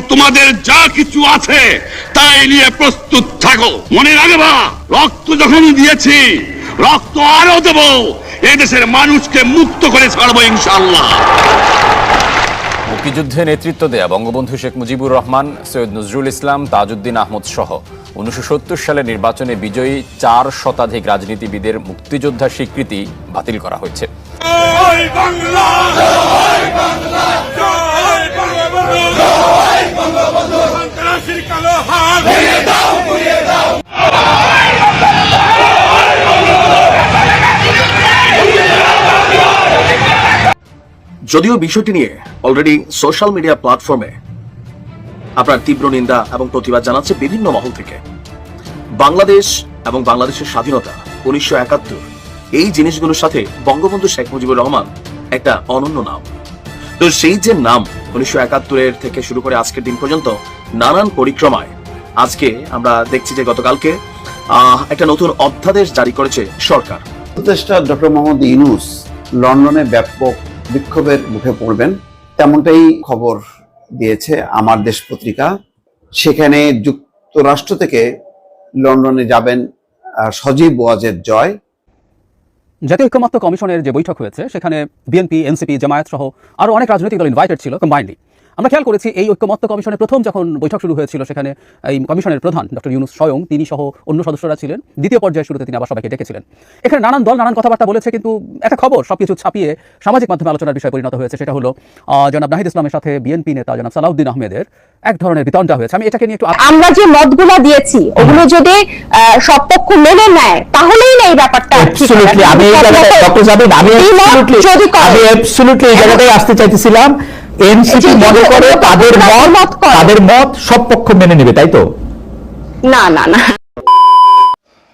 তোমাদের যা কিছু আছে তাই নিয়ে প্রস্তুত থাকো। মনে রাখবা রক্ত যখন দিয়েছি রক্ত আরও দেব এদেশের মানুষকে মুক্ত করে ছাড়বো ইনশাল্লাহ মুক্তিযুদ্ধে নেতৃত্ব দেয়া বঙ্গবন্ধু শেখ মুজিবুর রহমান সৈয়দ নজরুল ইসলাম তাজউদ্দিন আহমদ সহ উনিশশো সত্তর সালে নির্বাচনে বিজয়ী চার শতাধিক রাজনীতিবিদের মুক্তিযোদ্ধা স্বীকৃতি বাতিল করা হয়েছে। যদিও বিষয়টি নিয়ে অলরেডি সোশ্যাল মিডিয়া প্ল্যাটফর্মে আপনার তীব্র নিন্দা এবং প্রতিবাদ জানাচ্ছে বিভিন্ন মহল থেকে। বাংলাদেশ এবং বাংলাদেশের স্বাধীনতা উনিশশো একাত্তর, এই জিনিসগুলোর সাথে বঙ্গবন্ধু শেখ মুজিবুর রহমান একটা অনন্য নাম। তো সেই যে নাম, উনিশশো একাত্তরের থেকে শুরু করে আজকের দিন পর্যন্ত, নানান পরিক্রমায়। আজকে আমরা দেখছি যে গতকালকে একটা নতুন অধ্যাদেশ জারি করেছে সরকার। উপদেষ্টা ডক্টর মোহাম্মদ ইউনুস লন্ডনে ব্যাপক বিক্ষোভের মুখে পড়বেন। তেমনটাই খবর দিয়েছে আমার দেশ পত্রিকা। সেখানে যুক্তরাষ্ট্র থেকে লন্ডনে যাবেন সজীব ওয়াজেদ জয়। জাতীয় ঐক্যমত্য কমিশনের যে বৈঠক হয়েছে, সেখানে বিএনপি, এনসিপি, জামায়াত সহ আরও অনেক রাজনৈতিক দল ইনভাইটেড ছিল কম্বাইন্ডলি আমরা খেয়াল করেছি এই ঐক্যমত্য কমিশনের প্রথম যখন বৈঠক শুরু হয়েছিল সেখানে এই কমিশনের প্রধান ডক্টর ইউনুস স্বয়ং তিনি সহ অন্য সদস্যরা ছিলেন। দ্বিতীয় পর্যায়ে শুরুতে তিনি আবার সবাইকে ডেকেছিলেন। এখানে নানান দল নানান কথাবার্তা বলেছে কিন্তু একটা খবর সবকিছু ছাপিয়ে সামাজিক মাধ্যমে আলোচনার বিষয় পরিণত হয়েছে সেটা হলো জনাব নাহিদ ইসলামের সাথে বিএনপি নেতা জনাব সালাউদ্দিন আহমেদের এক ধরনের বিতণ্ডা হয়েছে। আমি এটাকে নিয়ে একটু আমরা যে মতগুলো দিয়েছি ওগুলো যদি আহ, সব পক্ষ মেনে নেয় তাহলেই না এই ব্যাপারটা আমি ডক্টর জাবিদ আমি যদি আমি absolutely এই জায়গাটায় আসতে চাইতেছিলাম। এনসিপি মনে করে তাদের মত তাদের মত সব পক্ষ মেনে নেবে তাই তো? না না না।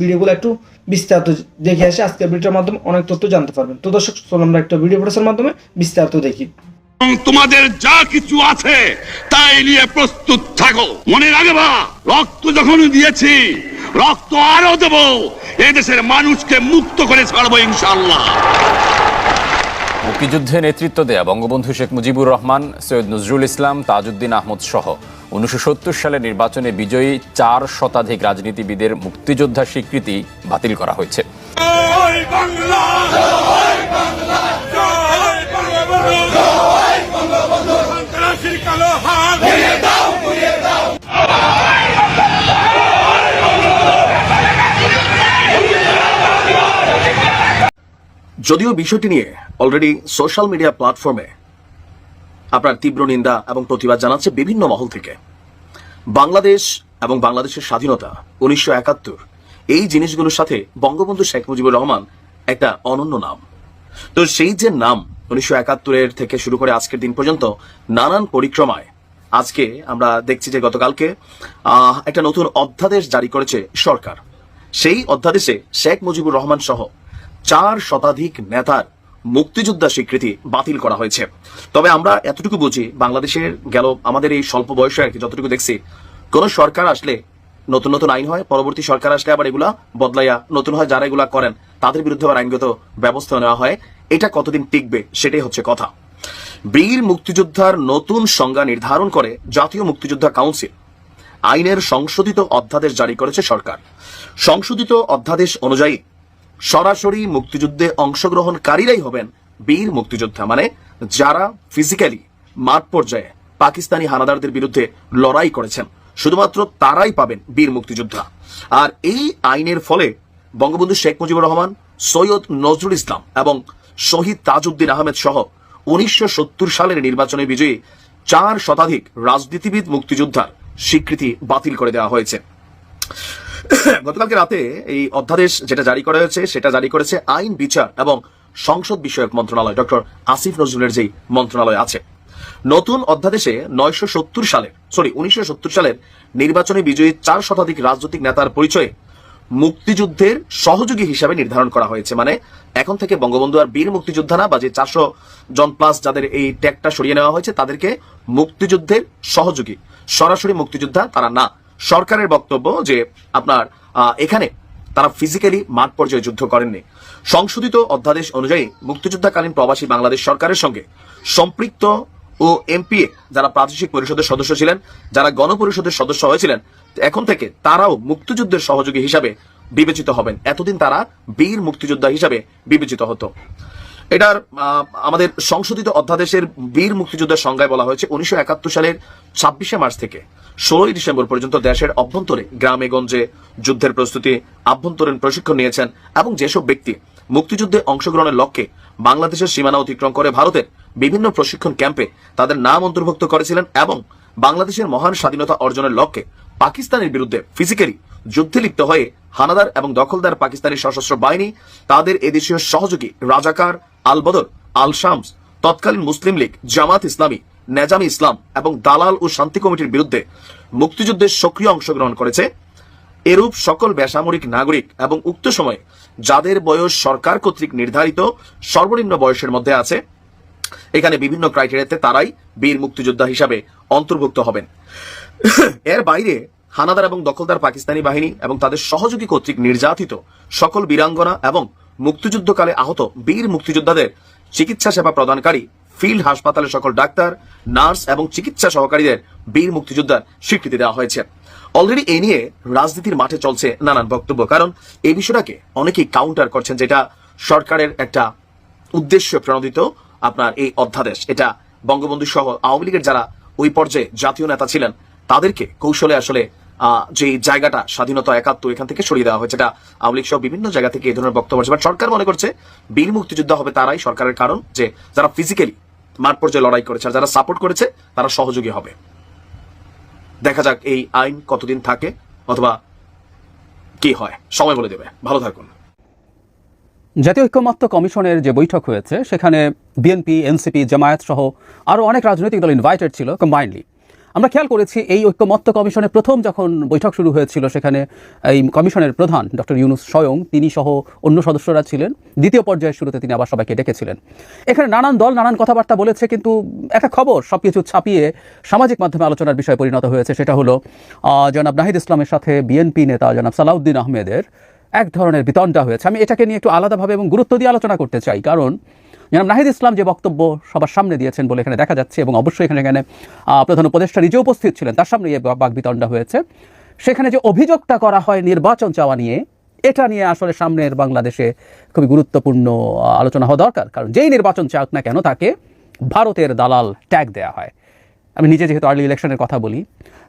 ভিডিওগুলো একটু বিস্তারিত দেখে আসে। আজকের ভিডিওর মাধ্যমে অনেক তথ্য জানতে পারবেন। তো দর্শক চলুন আমরা একটা ভিডিও প্রচারের মাধ্যমে বিস্তারিত দেখি। তোমাদের যা কিছু আছে তাই নিয়ে প্রস্তুত থাকো। মনে রাখবা রক্ত যখন দিয়েছি রক্ত আরও দেব। এদেশের মানুষকে মুক্ত করে ছাড়বো ইনশাল্লাহ মুক্তিযুদ্ধে নেতৃত্ব দেয়া বঙ্গবন্ধু শেখ মুজিবুর রহমান সৈয়দ নজরুল ইসলাম তাজউদ্দিন আহমদ সহ উনিশশো সত্তর সালে নির্বাচনে বিজয়ী চার শতাধিক রাজনীতিবিদের মুক্তিযোদ্ধা স্বীকৃতি বাতিল করা হয়েছে। যদিও বিষয়টি নিয়ে অলরেডি সোশ্যাল মিডিয়া প্ল্যাটফর্মে আপনার তীব্র নিন্দা এবং প্রতিবাদ জানাচ্ছে বিভিন্ন মহল থেকে। বাংলাদেশ এবং বাংলাদেশের স্বাধীনতা, উনিশশো একাত্তর, এই জিনিসগুলোর সাথে বঙ্গবন্ধু শেখ মুজিবুর রহমান একটা অনন্য নাম। তো সেই যে নাম উনিশশো একাত্তরের থেকে শুরু করে আজকের দিন পর্যন্ত নানান পরিক্রমায় আজকে আমরা দেখছি যে গতকালকে একটা নতুন অধ্যাদেশ জারি করেছে সরকার। সেই অধ্যাদেশে শেখ মুজিবুর রহমান সহ চার শতাধিক নেতার মুক্তিযোদ্ধা স্বীকৃতি বাতিল করা হয়েছে। তবে আমরা এতটুকু বুঝি বাংলাদেশের গেল আমাদের এই স্বল্প বয়সে আর কি যতটুকু দেখছি, কোন সরকার আসলে নতুন নতুন আইন হয়, পরবর্তী সরকার আসলে আবার এগুলা বদলাইয়া নতুন হয় যারা এগুলা করেন, তাদের বিরুদ্ধে আবার আইনগত ব্যবস্থা নেওয়া হয়। এটা কতদিন টিকবে সেটাই হচ্ছে কথা। বীর মুক্তিযোদ্ধার নতুন সংজ্ঞা নির্ধারণ করে জাতীয় মুক্তিযোদ্ধা কাউন্সিল আইনের সংশোধিত অধ্যাদেশ জারি করেছে সরকার। সংশোধিত অধ্যাদেশ অনুযায়ী সরাসরি মুক্তিযুদ্ধে অংশগ্রহণকারীরাই হবেন বীর মুক্তিযোদ্ধা মানে যারা ফিজিক্যালি মাঠ পর্যায়ে পাকিস্তানি হানাদারদের বিরুদ্ধে লড়াই করেছেন। শুধুমাত্র তারাই পাবেন বীর মুক্তিযোদ্ধা। আর এই আইনের ফলে বঙ্গবন্ধু শেখ মুজিবুর রহমান, সৈয়দ নজরুল ইসলাম এবং শহীদ তাজউদ্দিন আহমেদ সহ উনিশশো সত্তর সালের নির্বাচনে বিজয়ী চার শতাধিক রাজনীতিবিদ মুক্তিযোদ্ধার স্বীকৃতি বাতিল করে দেওয়া হয়েছে। গতকালকে রাতে এই অধ্যাদেশ যেটা জারি করা হয়েছে, সেটা জারি করেছে আইন, বিচার এবং সংসদ বিষয়ক মন্ত্রণালয়, ডক্টর আসিফ নজরুলের যেই মন্ত্রণালয় আছে। নতুন অধ্যাদেশে নয়শো সত্তর সালের সরি উনিশশো সত্তর সালের নির্বাচনে বিজয়ী চার শতাধিক রাজনৈতিক নেতার পরিচয়ে মুক্তিযুদ্ধের সহযোগী হিসাবে নির্ধারণ করা হয়েছে। মানে এখন থেকে বঙ্গবন্ধু আর বীর মুক্তিযোদ্ধা না, বা যে চারশো জন প্লাস যাদের এই ট্যাগটা সরিয়ে নেওয়া হয়েছে, তাদেরকে মুক্তিযুদ্ধের সহযোগী, সরাসরি মুক্তিযোদ্ধা তারা না। সরকারের বক্তব্য যে আপনার এখানে তারা ফিজিক্যালি মাঠ পর্যায়ে যুদ্ধ করেননি। সংশোধিত অধ্যাদেশ অনুযায়ী মুক্তিযুদ্ধকালীন প্রবাসী বাংলাদেশ সরকারের সঙ্গে সম্পৃক্ত ও এমপিএ যারা প্রাদেশিক পরিষদের সদস্য ছিলেন, যারা গণপরিষদের সদস্য হয়েছিলেন, এখন থেকে তারাও মুক্তিযুদ্ধের সহযোগী হিসাবে বিবেচিত হবেন। এতদিন তারা বীর মুক্তিযোদ্ধা হিসাবে বিবেচিত হতো। এটার আমাদের সংশোধিত অধ্যাদেশের বীর মুক্তিযুদ্ধের সংজ্ঞায় বলা হয়েছে, উনিশশো একাত্তর সালের ছাব্বিশে মার্চ থেকে ষোলোই ডিসেম্বর পর্যন্ত দেশের অভ্যন্তরে গ্রামে, গঞ্জে যুদ্ধের প্রস্তুতি, আভ্যন্তরীণ প্রশিক্ষণ নিয়েছেন এবং যেসব ব্যক্তি মুক্তিযুদ্ধে অংশগ্রহণের লক্ষ্যে বাংলাদেশের সীমানা অতিক্রম করে ভারতের বিভিন্ন প্রশিক্ষণ ক্যাম্পে তাদের নাম অন্তর্ভুক্ত করেছিলেন এবং বাংলাদেশের মহান স্বাধীনতা অর্জনের লক্ষ্যে পাকিস্তানের বিরুদ্ধে ফিজিক্যালি যুদ্ধে লিপ্ত হয়ে হানাদার এবং দখলদার পাকিস্তানি সশস্ত্র বাহিনী, তাদের এদেশীয় সহযোগী রাজাকার আল বদর আল শামস তৎকালীন মুসলিম লীগ, জামাত ইসলামী, নেজামি ইসলাম এবং দালাল ও শান্তি কমিটির বিরুদ্ধে মুক্তিযুদ্ধের সক্রিয় অংশগ্রহণ করেছে। এরূপ সকল বেসামরিক নাগরিক এবং উক্ত সময়ে যাদের বয়স সরকার কর্তৃক নির্ধারিত, সর্বনিম্ন বয়সের মধ্যে আছে, এখানে বিভিন্ন ক্রাইটেরিয়াতে তারাই বীর মুক্তিযোদ্ধা হিসাবে অন্তর্ভুক্ত হবেন। এর বাইরে হানাদার এবং দখলদার পাকিস্তানি বাহিনী এবং তাদের সহযোগী কর্তৃক নির্যাতিত সকল বীরাঙ্গনা এবং মুক্তিযুদ্ধকালে আহত বীর মুক্তিযোদ্ধাদের চিকিৎসা সেবা প্রদানকারী, ফিল্ড হাসপাতালের সকল ডাক্তার, নার্স এবং চিকিৎসা সহকারীদের বীর মুক্তিযোদ্ধার স্বীকৃতি দেওয়া হয়েছে। অলরেডি এই নিয়ে রাজনীতির মাঠে চলছে নানান বক্তব্য, কারণ এই বিষয়টাকে অনেকেই কাউন্টার করছেন, যেটা সরকারের একটা উদ্দেশ্য প্রণোদিত আপনার এই অধ্যাদেশ। এটা বঙ্গবন্ধু সহ আওয়ামী লীগের যারা ওই পর্যায়ে জাতীয় নেতা ছিলেন, তাদেরকে কৌশলে আসলে যে জায়গাটা স্বাধীনতা একাত্তর এখান থেকে সরিয়ে দেওয়া হয়েছে এটা আওয়ামী লীগ সহ বিভিন্ন জায়গা থেকে এই ধরনের বক্তব্য আছে। বাট সরকার মনে করছে, বীর মুক্তিযোদ্ধা হবে তারাই সরকারের কারণ যে যারা ফিজিক্যালি মাঠ পর্যায়ে লড়াই করেছে আর যারা সাপোর্ট করেছে, তারা সহযোগী হবে। দেখা যাক এই আইন কতদিন থাকে অথবা কি হয়। সময় বলে দেবে। ভালো থাকুন। জাতীয় ঐক্যমত্য কমিশনের যে বৈঠক হয়েছে, সেখানে বিএনপি, এনসিপি জামায়াত সহ আরও অনেক রাজনৈতিক দল ইনভাইটেড ছিল কম্বাইন্ডলি আমরা খেয়াল করেছি এই ঐক্যমত্য কমিশনের প্রথম যখন বৈঠক শুরু হয়েছিল, সেখানে এই কমিশনের প্রধান ডক্টর ইউনুস স্বয়ং তিনি সহ অন্য সদস্যরা ছিলেন। দ্বিতীয় পর্যায়ের শুরুতে তিনি আবার সবাইকে ডেকেছিলেন। এখানে নানান দল নানান কথাবার্তা বলেছে, কিন্তু একটা খবর সব কিছু ছাপিয়ে সামাজিক মাধ্যমে আলোচনার বিষয় পরিণত হয়েছে, সেটা হলো জনাব নাহিদ ইসলামের সাথে বিএনপি নেতা জনাব সালাউদ্দিন আহমেদের এক ধরনের বিতণ্ডা হয়েছে। আমি এটাকে নিয়ে একটু আলাদাভাবে এবং গুরুত্ব দিয়ে আলোচনা করতে চাই, কারণ জনাব নাহিদ ইসলাম যে বক্তব্য সবার সামনে দিয়েছেন বলে এখানে দেখা যাচ্ছে এবং অবশ্যই এখানে এখানে প্রধান উপদেষ্টা নিজে উপস্থিত ছিলেন। তার সামনে এই বাক বিতণ্ডা হয়েছে। সেখানে যে অভিযোগটা করা হয় নির্বাচন চাওয়া নিয়ে, এটা নিয়ে আসলে সামনের বাংলাদেশে খুবই গুরুত্বপূর্ণ আলোচনা হওয়া দরকার। কারণ যেই নির্বাচন চাক না কেন, তাকে ভারতের দালাল ট্যাগ দেয়া হয়। আমি নিজে যেহেতু আর্লি ইলেকশনের কথা বলি,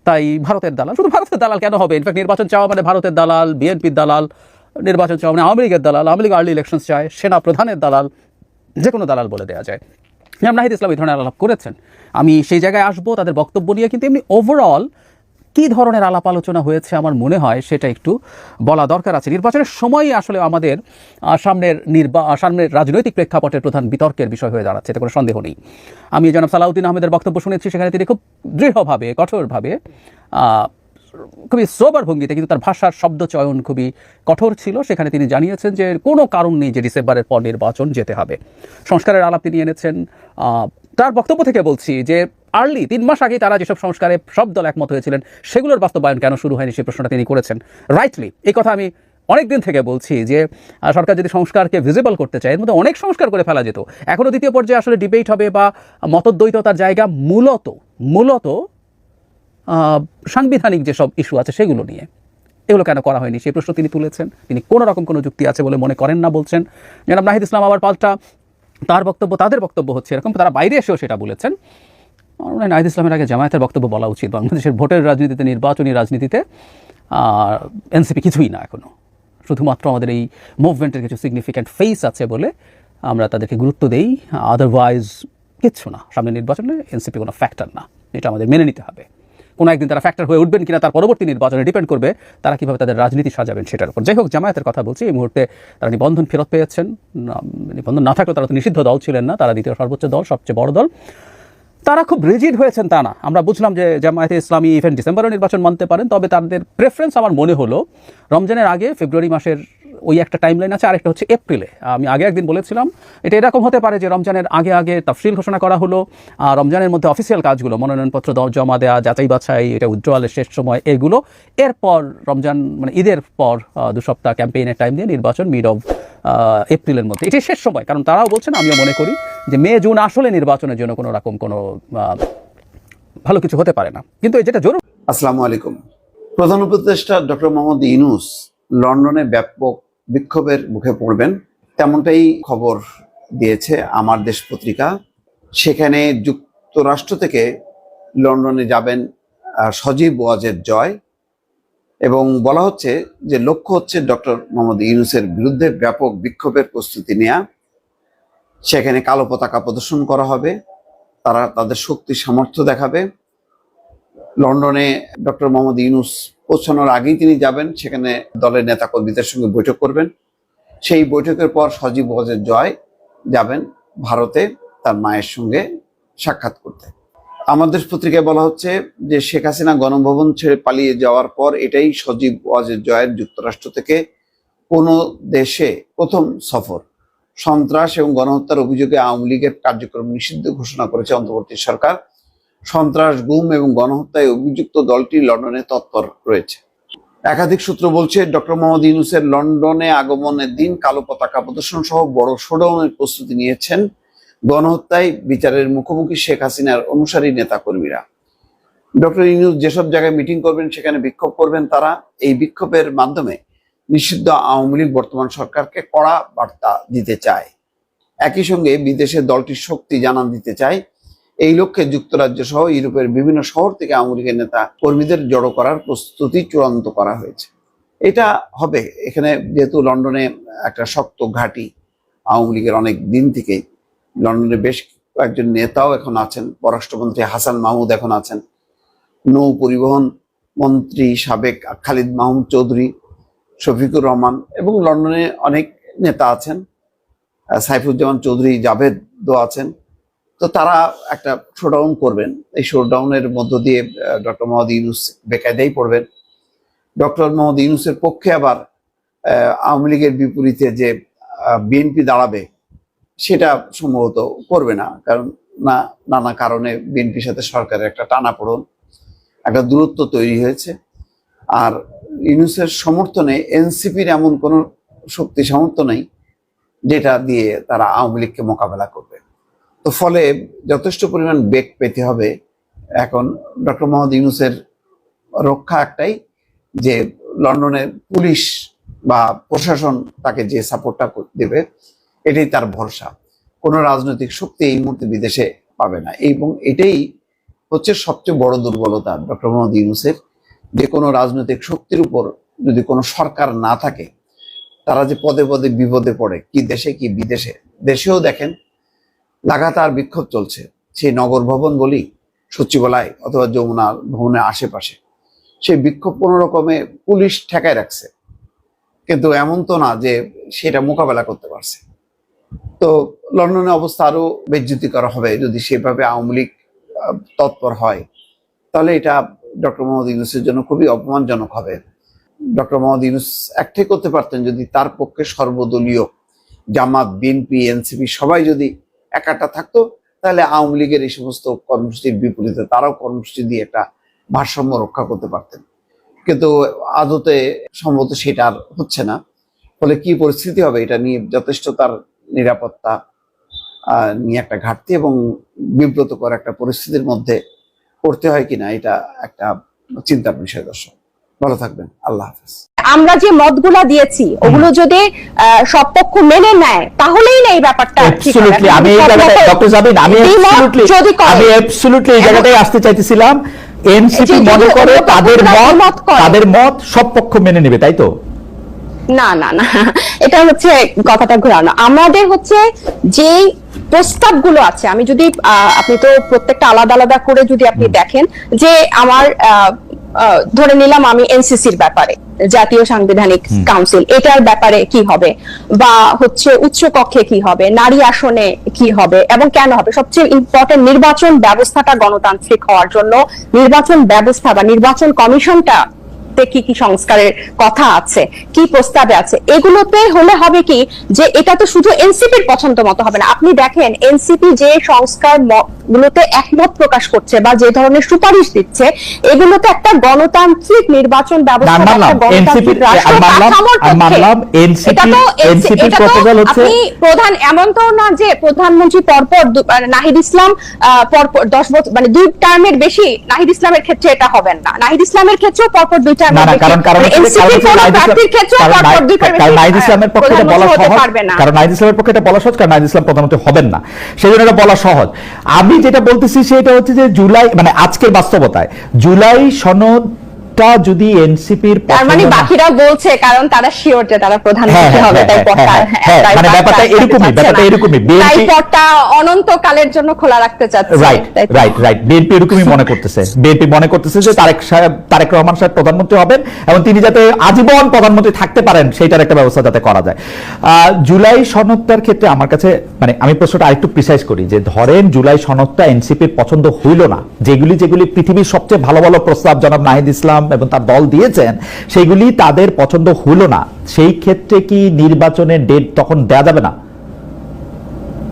তাই ভারতের দালাল, শুধু ভারতের দালাল কেন হবে? ইনফ্যাক্ট নির্বাচন চাওয়া মানে ভারতের দালাল, বিএনপির দালাল, নির্বাচন চাওয়া মানে আওয়ামী লীগের দালাল, আওয়ামী লীগ আর্লি ইলেকশন চায়, সেনা প্রধানের দালাল যে কোনো দালাল বলে দেওয়া যায়। যেমন নাহিদ ইসলাম এই ধরনের আলাপ করেছেন। আমি সেই জায়গায় আসব, তাদের বক্তব্য নিয়ে, কিন্তু এমনি ওভারঅল কী ধরনের আলাপ আলোচনা হয়েছে আমার মনে হয় সেটা একটু বলা দরকার আছে। নির্বাচনের সময়ই আসলে আমাদের সামনের নির্বা সামনের রাজনৈতিক প্রেক্ষাপটের প্রধান বিতর্কের বিষয় হয়ে দাঁড়াচ্ছে, এতে কোনো সন্দেহ নেই। আমি জনাব সালাউদ্দিন আহমেদের বক্তব্য শুনেছি, সেখানে তিনি খুব দৃঢ়ভাবে, কঠোরভাবে খুবই সোবার ভঙ্গিতে, কিন্তু তার ভাষার শব্দ চয়ন খুবই কঠোর ছিল। সেখানে তিনি জানিয়েছেন যে কোনো কারণ নেই যে ডিসেম্বরের পর নির্বাচন যেতে হবে। সংস্কারের আলাপ তিনি এনেছেন। তার বক্তব্য থেকে বলছি যে আর্লি তিন মাস আগে তারা যেসব সংস্কারে সব দল একমত হয়েছিলেন, সেগুলোর বাস্তবায়ন কেন শুরু হয়নি সেই প্রশ্নটা তিনি করেছেন। রাইটলি এই কথা আমি অনেক দিন থেকে বলছি যে সরকার যদি সংস্কারকে ভিজিবল করতে চায়, এর মধ্যে অনেক সংস্কার করে ফেলা যেত। এখনও দ্বিতীয় পর্যায়ে আসলে ডিবেট হবে বা মতদ্বৈততার জায়গা মূলত মূলত সাংবিধানিক যেসব ইস্যু আছে সেগুলো নিয়ে। এগুলো কেন করা হয়নি? সেই প্রশ্ন তিনি তুলেছেন। তিনি কোনো রকম কোনো যুক্তি আছে বলে মনে করেন না বলছেন। জনাব নাহিদ ইসলাম আবার পাল্টা তার বক্তব্য, তাদের বক্তব্য হচ্ছে এরকম, তারা বাইরে এসেও সেটা বলেছেন। নাহিদ ইসলামের আগে জামায়াতের বক্তব্য বলা উচিত। বাংলাদেশের ভোটের রাজনীতিতে, নির্বাচনী রাজনীতিতে এনসিপি কিছুই না এখনও শুধুমাত্র আমাদের এই মুভমেন্টের কিছু সিগনিফিক্যান্ট ফেস আছে বলে আমরা তাদেরকে গুরুত্ব দেই। আদারওয়াইজ কিচ্ছু না। সামনে নির্বাচনে এনসিপি কোনো ফ্যাক্টর না। এটা আমাদের মেনে নিতে হবে। কোনো একদিন তারা ফ্যাক্টর হয়ে উঠবেন কিনা তার পরবর্তী নির্বাচনে ডিপেন্ড করবে, তারা কীভাবে তাদের রাজনীতি সাজাবেন সেটার উপর। যাই হোক, জামায়াতের কথা বলছি, এই মুহূর্তে তারা নিবন্ধন ফেরত পেয়েছেন। নিবন্ধন না থাকলেও তারা তো নিষিদ্ধ দল ছিলেন না, তারা দ্বিতীয় সর্বোচ্চ দল, সবচেয়ে বড় দল। তারা খুব রিজিড হয়েছেন তা না। আমরা বুঝলাম যে জামায়াতে ইসলামী ইভেন ডিসেম্বরে নির্বাচন মানতে পারেন, তবে তাদের প্রেফারেন্স আমার মনে হলো, রমজানের আগে, ফেব্রুয়ারি মাসের ওই একটা টাইম লাইন আছে, আরেকটা হচ্ছে এপ্রিলে আমি আগে একদিন বলেছিলাম, এটা এরকম হতে পারে যে রমজানের আগে আগে তফসিল ঘোষণা করা হলো রমজানের মধ্যে অফিসিয়াল কাজগুলো, মনোনয়নপত্র জমা দেওয়া যাচাই বাছাই, এটা উজ্জ্বলের শেষ সময়, এগুলো। এরপর রমজান মানে ঈদের পর দু সপ্তাহ ক্যাম্পেইনের টাইম দিয়ে নির্বাচন মিড অফ এপ্রিলের মধ্যে। এটাই শেষ সময়, কারণ তারাও বলছেন, আমিও মনে করি যে মে, জুন আসলে নির্বাচনের জন্য কোনো রকম কোনো ভালো কিছু হতে পারে না। কিন্তু যেটা জরুরি আসসালামু আলাইকুম। প্রধান উপদেষ্টা ডক্টর মোহাম্মদ ইউনুস লন্ডনে ব্যাপক বিক্ষোভের মুখে পড়বেন। তেমনটাই খবর দিয়েছে আমার দেশ পত্রিকা। সেখানে যুক্তরাষ্ট্র থেকে লন্ডনে যাবেন সজীব ওয়াজের জয়। এবং বলা হচ্ছে যে লক্ষ্য হচ্ছে ডক্টর মোহাম্মদ ইউনুসের বিরুদ্ধে ব্যাপক বিক্ষোভের প্রস্তুতি নেওয়া সেখানে কালো পতাকা প্রদর্শন করা হবে, তারা তাদের শক্তি সামর্থ্য দেখাবে। লন্ডনে ডক্টর মোহাম্মদ ইউনুস পৌঁছানোর আগেই তিনি যাবেন, সেখানে দলের নেতা কর্মীদের সঙ্গে বৈঠক করবেন। সেই বৈঠকের পর সজীব ওয়াজের জয় যাবেন ভারতে তার মায়ের সঙ্গে সাক্ষাৎ করতে। আমাদের পত্রিকায় বলা হচ্ছে যে শেখ হাসিনা গণভবন ছেড়ে পালিয়ে যাওয়ার পর এটাই সজীব ওয়াজের জয়ের যুক্তরাষ্ট্র থেকে কোনো দেশে প্রথম সফর। সন্ত্রাস এবং গণহত্যার অভিযোগে আওয়ামী লীগের কার্যক্রম নিষিদ্ধ ঘোষণা করেছে অন্তর্বর্তী সরকার। সন্ত্রাস, গুম এবং গণহত্যায় অভিযুক্ত দলটি লন্ডনে তৎপর রয়েছে। একাধিক সূত্র বলছে, ডক্টর মোহাম্মদ ইউনুসের লন্ডনে আগমনের দিন কালো পতাকা প্রদর্শন সহ বড় শোডাউনের প্রস্তুতি নিয়েছেন গণহত্যায় বিচারের মুখোমুখি শেখ হাসিনার অনুসারী নেতাকর্মীরা। ডক্টর ইউনুস যেসব জায়গায় মিটিং করবেন, সেখানে বিক্ষোভ করবেন তারা। এই বিক্ষোভের মাধ্যমে নিষিদ্ধ আওয়ামী লীগ বর্তমান সরকারকে কড়া বার্তা দিতে চায়। একই সঙ্গে বিদেশে দলটির শক্তি জানান দিতে চায়। এই লক্ষ্যে যুক্তরাজ্য সহ ইউরোপের বিভিন্ন শহর থেকে আওয়ামী নেতা কর্মীদের জড়ো করার প্রস্তুতি চূড়ান্ত করা হয়েছে। এটা হবে এখানে যেহেতু লন্ডনে একটা শক্ত ঘাঁটি আওয়ামী লীগের অনেক দিন থেকেই। লন্ডনে বেশ কয়েকজন নেতাও এখন আছেন। পররাষ্ট্রমন্ত্রী হাসান মাহমুদ এখন আছেন। নৌ পরিবহন মন্ত্রী সাবেক খালিদ মাহমুদ চৌধুরী, শফিকুর রহমান এবং লন্ডনে অনেক নেতা আছেন। সাইফুজ্জামান চৌধুরী জাভেদও আছেন। তো তারা একটা শোডাউন করবেন। এই শোডাউনের মধ্য দিয়ে ডক্টর মোহাম্মদ ইউনুস বেকায়দাই পড়বেন। ডক্টর মোহাম্মদ ইউনুসের পক্ষে আবার আওয়ামী লীগের বিপরীতে যে বিএনপি দাঁড়াবে, সেটা সম্ভবত করবে না। কারণ না, নানা কারণে বিএনপির সাথে সরকারের একটা টানাপোড়ন, একটা দূরত্ব তৈরি হয়েছে। আর ইউনুসের সমর্থনে এনসিপির এমন কোনো শক্তি সামর্থ্য নেই, যেটা দিয়ে তারা আওয়ামী লীগকে মোকাবেলা করবে। তো ফলে যথেষ্ট পরিমাণ বেগ পেতে হবে এখন ডক্টর মোহাম্মদ ইউনুসের রক্ষা একটাই, যে লন্ডনের পুলিশ বা প্রশাসন তাকে যে সাপোর্টটা দেবে, এটাই তার ভরসা। কোনো রাজনৈতিক শক্তি এই মুহূর্তে বিদেশে পাবে না এবং এটাই হচ্ছে সবচেয়ে বড় দুর্বলতা ডক্টর মোহাম্মদ ইউনুসের। যে কোনো রাজনৈতিক শক্তির উপর যদি কোনো সরকার না থাকে, তারা যে পদে পদে বিপদে পড়ে, কি দেশে কি বিদেশে, দেশেও দেখেন লাগাতার বিক্ষোভ চলছে। সেই নগর ভবন বলি সচিবালয় অথবা যমুনা ভবনের আশেপাশে। সেই বিক্ষোভ কোনো রকমে পুলিশ ঠেকায় রাখছে। কিন্তু এমন তো না যে সেটা মোকাবেলা করতে পারছে। তো লন্ডনে অবস্থা আরও বেজ্জুতিকর হবে যদি সেভাবে আওয়ামী লীগ তৎপর হয়। তাহলে এটা ডক্টর মোহাম্মদ ইউনুসের জন্য খুবই অপমানজনক হবে। ডক্টর মোহাম্মদ ইউনুস একটাই করতে পারতেন যদি তার পক্ষে সর্বদলীয় জামাত, বিএনপি, এনসিপি সবাই যদি একাটা থাকতো, তাহলে আওয়ামী লীগের এই সমস্ত কর্মসূচির বিপরীতে তারাও কর্মসূচি দিয়ে একটা ভারসাম্য রক্ষা করতে পারতেন। কিন্তু আদতে সম্ভবত সেটা আর হচ্ছে না। ফলে কি পরিস্থিতি হবে এটা নিয়ে যথেষ্ট তার নিরাপত্তা নিয়ে একটা ঘাটতি এবং বিব্রতকর একটা পরিস্থিতির মধ্যে পড়তে হয় কিনা এটা একটা চিন্তার বিষয় দর্শক। ভালো থাকবেন। আল্লাহ হাফেজ। আমরা যে মতগুলা দিয়েছি ওগুলো যদি সব পক্ষ মেনে নেয় তাহলেই না এই ব্যাপারটা আমি এই ডক্টর আমি আমি এই আসতে চাইতেছিলাম। এনসিপি মনে করে তাদের মত তাদের মত সব পক্ষ মেনে নেবে তাই তো? না না না এটা হচ্ছে কথাটা ঘোরানো। আমাদের হচ্ছে যে প্রস্তাবগুলো আছে আমি যদি আহ, আপনি তো প্রত্যেকটা আলাদা আলাদা করে যদি আপনি দেখেন যে আমার ধরে নিলাম আমি এনসিসির ব্যাপারে জাতীয় সাংবিধানিক কাউন্সিল এটার ব্যাপারে কি হবে? বা হচ্ছে উচ্চ কক্ষে কি হবে? নারী আসনে কি হবে? এবং কেন হবে? সবচেয়ে ইম্পর্টেন্ট নির্বাচন ব্যবস্থাটা গণতান্ত্রিক হওয়ার জন্য নির্বাচন ব্যবস্থা বা নির্বাচন কমিশনটা তে কি কি সংস্কারের কথা আছে কি প্রস্তাবে আছে এগুলোতে হলে হবে কি যে এটা তো শুধু এনসিপির পছন্দ মতো হবে না। আপনি দেখেন এনসিপি যে সংস্কার গুলোতে একমত প্রকাশ করছে বা যে ধরনের সুপারিশ দিচ্ছে এগুলোতে একটা গণতান্ত্রিক নির্বাচন ব্যবস্থা প্রধান এমন তো না যে প্রধানমন্ত্রী পরপর মানে নাহিদ ইসলাম আহ, পরপর দশ বছর মানে দুই টার্মের বেশি নাহিদ ইসলামের ক্ষেত্রে এটা হবে না। নাহিদ ইসলামের ক্ষেত্রেও পরপর দুই না না কারণ কারণ কারণ নাহিদ ইসলামের পক্ষে এটা বলা প্রধানমন্ত্রী হতে সহজ। পারবে কারণ নাহিদ ইসলামের পক্ষে এটা বলা সহজ কারণ নাহিদ ইসলাম প্রধানমন্ত্রী হবেন না। সেই জন্য এটা বলা সহজ। আমি যেটা বলতেছি সেটা হচ্ছে যে জুলাই মানে আজকের বাস্তবতায় জুলাই সনদটা যদি এনসিপির তার মানে বাকিরা বলছে কারণ তারা শিওর যে তারা প্রধানমন্ত্রী হ্যাঁ, হবে তাই হ্যাঁ, পথটা হ্যাঁ, তাই মানে ব্যাপারটা এরকমই, ব্যাপারটা এরকমই। তাই পথটা অনন্তকালের জন্য খোলা রাখতে চাচ্ছে। রাইট রাইট রাইট বিএনপি এরকমই মনে করতেছে। বিএনপি মনে করতেছে যে তারেক সাহেব তারেক রহমান সাহেব প্রধানমন্ত্রী হবেন এবং তিনি যাতে আজীবন প্রধানমন্ত্রী থাকতে পারেন সেইটার একটা ব্যবস্থা যাতে করা যায়। আহ, জুলাই সনদটার ক্ষেত্রে আমার কাছে মানে আমি প্রশ্নটা আরেকটু প্রিসাইজ করি যে ধরেন জুলাই সনদটা এনসিপির পছন্দ হইল না যেগুলি যেগুলি পৃথিবীর সবচেয়ে ভালো ভালো প্রস্তাব জনাব নাহিদ ইসলাম এবং তার দল দিয়েছেন সেগুলি তাদের পছন্দ হলো না। সেই ক্ষেত্রে কি নির্বাচনের ডেট তখন দেওয়া যাবে না?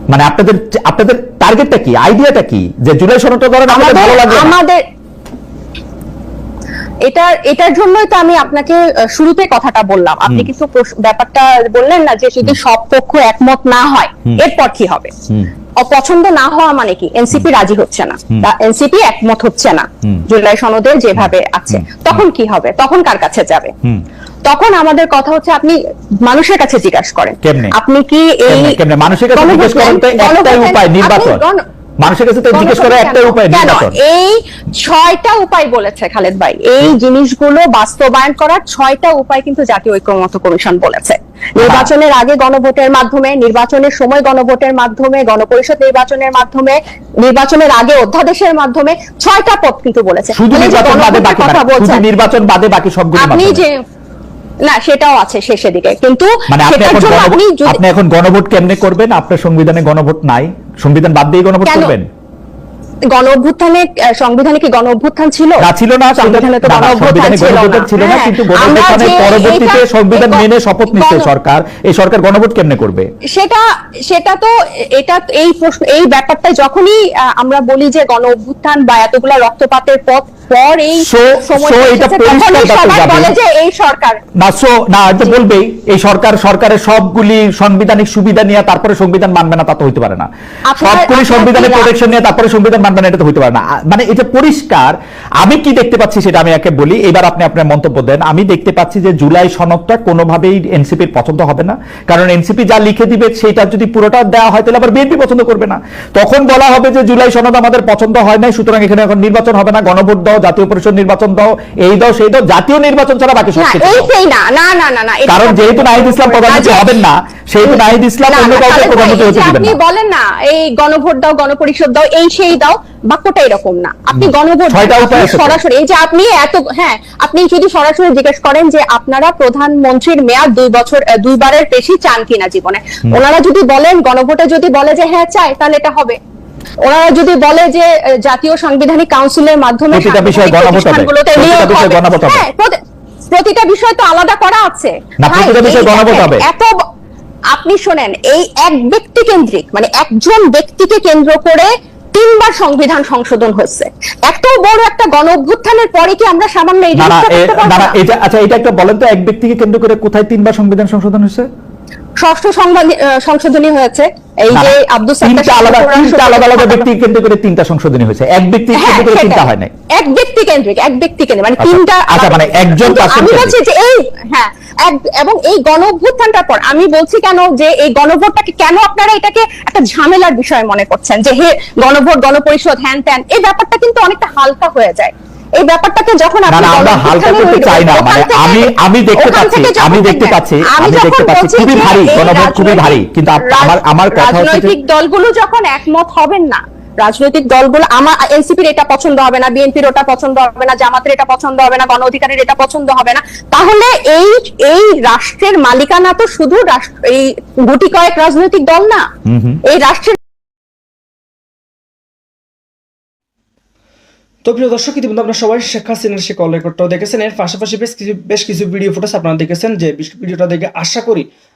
মানে আপনাদের আপনাদের টার্গেটটা কি? আইডিয়াটা কি? যে জুলাই সনদটা ধরেন আমাদের ভালো। আমাদের এটার এটার জন্যই তো আমি আপনাকে শুরুতে কথাটা বললাম। আপনি প্রশ- ব্যাপারটা বললেন না যে যদি সব পক্ষ একমত না হয় এরপর কি হবে? অপছন্দ না হওয়া মানে কি? এনসিপি রাজি হচ্ছে না। এনসিপি একমত হচ্ছে না। জুলাই সনদে যেভাবে আছে। তখন কি হবে? তখন কার কাছে যাবে? তখন আমাদের কথা হচ্ছে আপনি মানুষের কাছে জিজ্ঞাসা করেন। আপনি কি এই মানুষের কাছে জিজ্ঞেস করেন তো একটাই উপায় নির্বাচন। মানুষের কাছে তো জিজ্ঞেস করার একটাই উপায় নির্বাচন এই ছয়টা উপায় বলেছে খালেদ ভাই। এই জিনিসগুলো বাস্তবায়ন করার ছয়টা উপায় কিন্তু জাতীয় ঐক্যমত কমিশন বলেছে। নির্বাচনের আগে গণভোটের মাধ্যমে নির্বাচনের সময় গণভোটের মাধ্যমে গণপরিষদ নির্বাচনের মাধ্যমে নির্বাচনের আগে অধ্যাদেশের মাধ্যমে ছয়টা পথ কিন্তু বলেছে। শুধু নির্বাচন বাদে বাকি শুধু নির্বাচন বাদে বাকি সবগুলো আপনি যে না সেটাও আছে শেষের দিকে। কিন্তু মানে আপনি এখন গণভোট কেমনে করবেন? আপনার সংবিধানে গণভোট নাই। সংবিধান বাদ দিয়ে গণভোট? করবেন গণ অভ্যুত্থানে সংবিধানে কি গণ অভ্যুত্থান ছিল? না ছিল না সংবিধানে তো গণ অভ্যুত্থান ছিল না। হ্যাঁ, কিন্তু পরবর্তীতে সংবিধান মেনে শপথ নিচ্ছে সরকার এই সরকার গণভোট কেমনে করবে? সেটা সেটা তো এটা এই প্রশ্ন এই ব্যাপারটা যখনই আমরা বলি যে গণ অভ্যুত্থান বা এতগুলা রক্তপাতের পথ পর এই সরকার। না সো না এটা বলবেই এই সরকার সরকারের সবগুলি সাংবিধানিক সুবিধা নিয়ে তারপরে সংবিধান মানবে না তা তো হইতে পারে না। সবগুলি সংবিধানের প্রোটেকশন নিয়ে তারপরে সংবিধান মানবে না এটা তো হইতে পারে না। মানে এটা পরিষ্কার। আমি কি দেখতে পাচ্ছি সেটা আমি একে বলি। এবার আপনি আপনার মন্তব্য দেন। আমি দেখতে পাচ্ছি যে জুলাই সনদটা কোনোভাবেই এনসিপির পছন্দ হবে না। কারণ এনসিপি যা লিখে দিবে সেটা যদি পুরোটা দেওয়া হয় তাহলে আবার বিএনপি পছন্দ করবে না। তখন বলা হবে যে জুলাই সনদ আমাদের পছন্দ হয় নাই সুতরাং এখানে এখন নির্বাচন হবে না। গণভোট দাও জাতীয় পরিষদ নির্বাচন দাও এই দাও সেই দাও জাতীয় নির্বাচন ছাড়া বাকি সব না। না না না না না কারণ যেহেতু নাহিদ ইসলাম প্রধানমন্ত্রী হবেন না সেহেতু নাহিদ ইসলাম অন্য কাউকে প্রধানমন্ত্রী হতে দিবেন আপনি বলেন না এই গণভোট দাও গণপরিষদ দাও এই সেই দাও বাক্যটা এরকম না। আপনি গণভোট। সরাসরি এই যে আপনি এত হ্যাঁ আপনি যদি সরাসরি জিজ্ঞেস করেন যে আপনারা প্রধানমন্ত্রীর মেয়াদ দুই বছর দুইবারের বেশি চান কিনা জীবনে? ওনারা যদি বলেন গণভোটে যদি বলে যে হ্যাঁ চাই তাহলে এটা হবে। ওনারা যদি বলে যে জাতীয় সাংবিধানিক কাউন্সিলের মাধ্যমে প্রতিটা বিষয়ে। হ্যাঁ, প্রতি- প্রতিটা বিষয় তো আলাদা করা আছে। এত আপনি শোনেন এই এক ব্যক্তি কেন্দ্রিক মানে একজন ব্যক্তিকে কেন্দ্র করে তিনবার সংবিধান সংশোধন হচ্ছে এত বড় একটা গণ অভ্যুত্থানের পরে কি আমরা সামান্য এই জিনিসটা না? এটা আচ্ছা এটা একটা বলেন তো এক ব্যক্তিকে কেন্দ্র করে কোথায় তিনবার সংবিধান সংশোধন হয়েছে? ষষ্ঠ সংশোধনী হয়েছে। এই যে আব্দুল সাত্তার আলাদা তিনটা আলাদা আলাদা কথা- কেন্দ্র করে তিনটা সংশোধনী হয়েছে। এক ব্যক্তি হ্যাঁ, কেন্দ্র করে তিনটা হয় নাই। এক ব্যক্তি কেন্দ্রিক এক ব্যক্তি কেন্দ্রিক মানে আচ্ছা, তিনটা আচ্ছা, মানে একজন আমি বলছি যে এই হ্যাঁ এবং এই গণ অভ্যুত্থানটার পর আমি বলছি কেন যে এই গণভোটটাকে কেন আপনারা এটাকে একটা ঝামেলার বিষয় মনে করছেন? যে হে গণভোট গণপরিষদ হ্যান ত্যান এই ব্যাপারটা কিন্তু অনেকটা হালকা হয়ে যায়। এই ব্যাপারটাকে যখন আপনি আমরা হালকা করতে চাই না মানে আমি আমি দেখতে পাচ্ছি আমি দেখতে পাচ্ছি আমি দেখতে পাচ্ছি খুবই ভারী গণভোট খুবই রাজনৈতিক- ভারী কিন্তু আমার আমার কথা হচ্ছে রাজনৈতিক দলগুলো যখন একমত হবেন না রাজনৈতিক দলগুলো আমার এনসিপির এটা পছন্দ হবে না বিএনপির ওটা পছন্দ হবে না জামাতের এটা পছন্দ হবে না গণ অধিকারের এটা পছন্দ হবে না তাহলে এই এই রাষ্ট্রের মালিকানা তো শুধু রাষ্ট্র এই গুটি কয়েক রাজনৈতিক দল না এই রাষ্ট্রের তো প্রিয় দর্শক, ইতিমধ্যে আপনারা সবাই শেখ হাসিনার সে কল দেখেছেন। এর পাশাপাশি বেশ কিছু বেশ কিছু ভিডিও ফুটেজ আপনারা দেখেছেন, যে ভিডিওটা দেখে আশা করি